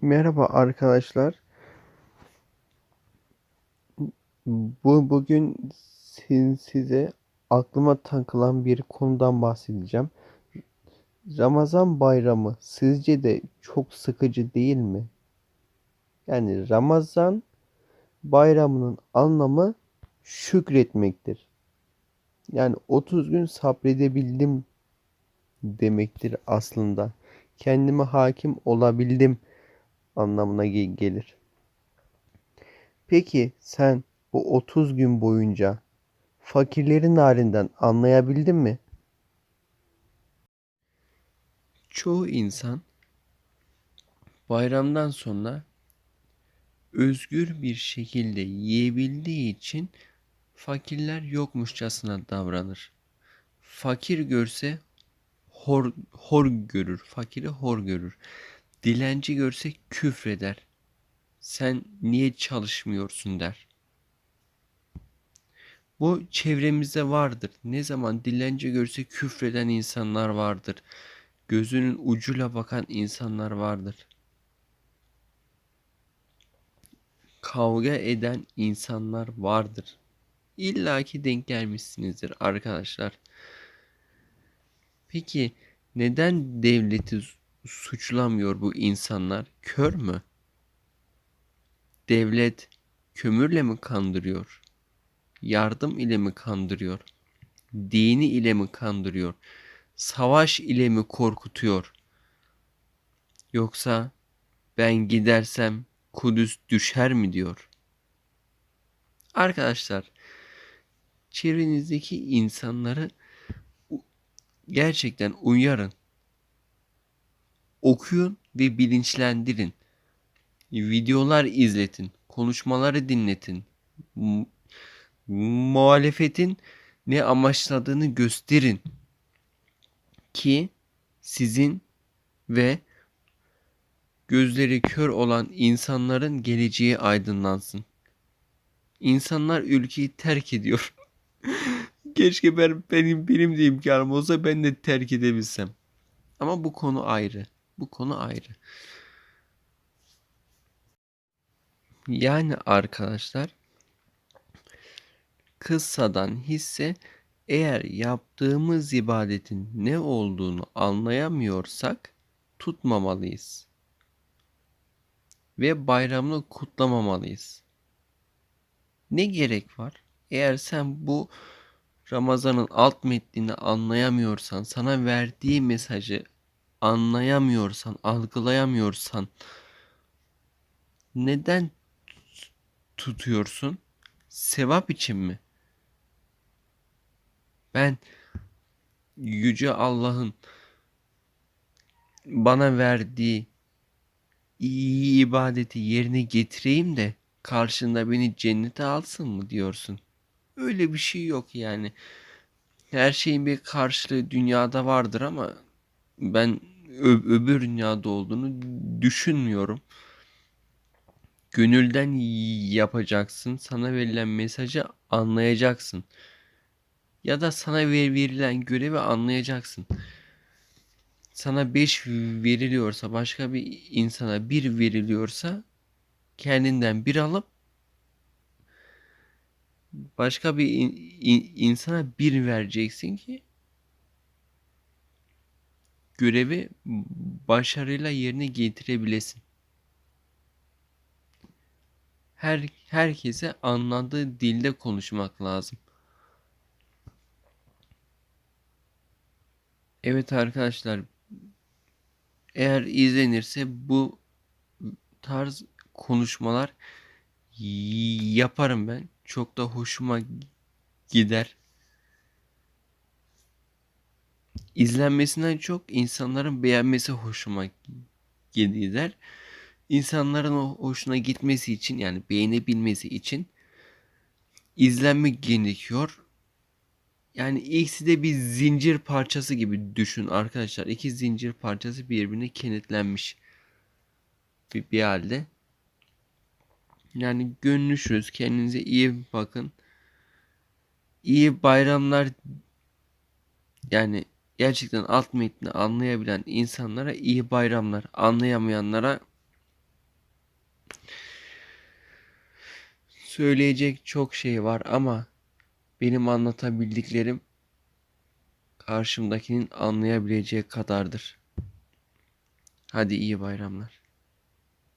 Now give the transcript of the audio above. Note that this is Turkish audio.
Merhaba arkadaşlar. Bu bugün siz- size aklıma takılan bir konudan bahsedeceğim. Ramazan bayramı sizce de çok sıkıcı değil mi? Yani Ramazan bayramının anlamı şükretmektir. Yani 30 gün sabredebildim demektir aslında. Kendime hakim olabildim anlamına ge- gelir. Peki sen bu 30 gün boyunca fakirlerin halinden anlayabildin mi? Çoğu insan bayramdan sonra özgür bir şekilde yiyebildiği için fakirler yokmuşçasına davranır. Fakir görse hor, hor görür, fakiri hor görür. Dilenci görse küfreder. Sen niye çalışmıyorsun der. Bu çevremizde vardır. Ne zaman dilenci görse küfreden insanlar vardır. Gözünün ucuyla bakan insanlar vardır. Kavga eden insanlar vardır. İlla ki denk gelmişsinizdir arkadaşlar. Peki neden devleti suçlamıyor bu insanlar? Kör mü? Devlet kömürle mi kandırıyor? Yardım ile mi kandırıyor? Dini ile mi kandırıyor? Savaş ile mi korkutuyor? Yoksa ben gidersem Kudüs düşer mi diyor? Arkadaşlar, çevrenizdeki insanları gerçekten uyarın. Okuyun ve bilinçlendirin. Videolar izletin, konuşmaları dinletin. mu- Muhalefetin ne amaçladığını gösterin ki sizin ve gözleri kör olan insanların geleceği aydınlansın. İnsanlar ülkeyi terk ediyor. Keşke ben benim benim de imkanım olsa ben de terk edebilsem. Ama bu konu ayrı. Bu konu ayrı. Yani arkadaşlar kıssadan hisse eğer yaptığımız ibadetin ne olduğunu anlayamıyorsak tutmamalıyız. Ve bayramını kutlamamalıyız. Ne gerek var? Eğer sen bu Ramazan'ın alt metnini anlayamıyorsan, sana verdiği mesajı anlayamıyorsan, algılayamıyorsan neden tutuyorsun? Sevap için mi? Ben yüce Allah'ın bana verdiği iyi ibadeti yerine getireyim de karşında beni cennete alsın mı diyorsun? Öyle bir şey yok yani. Her şeyin bir karşılığı dünyada vardır ama ben ö- öbür dünyada olduğunu düşünmüyorum. Gönülden yapacaksın. Sana verilen mesajı anlayacaksın. Ya da sana ver- verilen görevi anlayacaksın. Sana 5 veriliyorsa, başka bir insana 1 veriliyorsa kendinden bir alıp başka bir in- in- insana bir vereceksin ki görevi başarıyla yerine getirebilesin. Her herkese anladığı dilde konuşmak lazım. Evet arkadaşlar, eğer izlenirse bu tarz konuşmalar yaparım ben. Çok da hoşuma gider. İzlenmesinden çok insanların beğenmesi hoşuma gider. İnsanların o hoşuna gitmesi için yani beğenebilmesi için izlenmek gerekiyor. Yani ikisi de bir zincir parçası gibi düşün arkadaşlar. İki zincir parçası birbirine kenetlenmiş bir, bir halde. Yani görüşürüz. Kendinize iyi bakın. İyi bayramlar. Yani gerçekten alt metni anlayabilen insanlara iyi bayramlar, anlayamayanlara söyleyecek çok şey var ama benim anlatabildiklerim karşımdakinin anlayabileceği kadardır. Hadi iyi bayramlar.